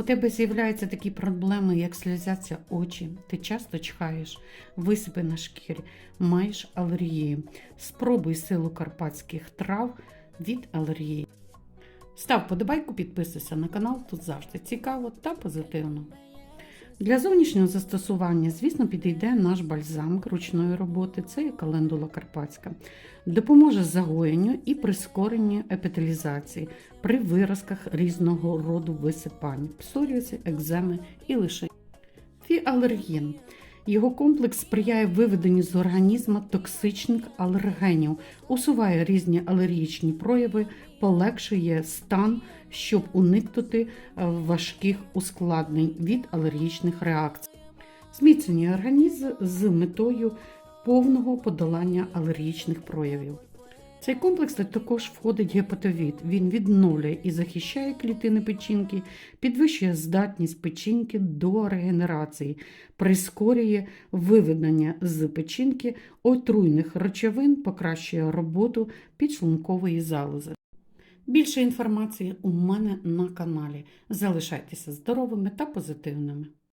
У тебе з'являються такі проблеми, як сльозяться очі, ти часто чхаєш, висипи на шкірі, маєш алергію. Спробуй силу карпатських трав від алергії. Став подобайку, підписуйся на канал, тут завжди цікаво та позитивно. Для зовнішнього застосування, звісно, підійде наш бальзам ручної роботи, це є календула карпатська. Допоможе загоєнню і прискоренню епіталізації при виразках різного роду висипань, псоріази, екземи і лише фіалергін. Його комплекс сприяє виведенню з організму токсичних алергенів, усуває різні алергічні прояви, полегшує стан, щоб уникнути е, важких ускладнень від алергічних реакцій. Зміцнює організм з метою повного подолання алергічних проявів. Цей комплекс також входить гепатовід. Він відновлює і захищає клітини печінки, підвищує здатність печінки до регенерації, прискорює виведення з печінки отруйних речовин, покращує роботу підшлункової залози. Більше інформації у мене на каналі. Залишайтеся здоровими та позитивними.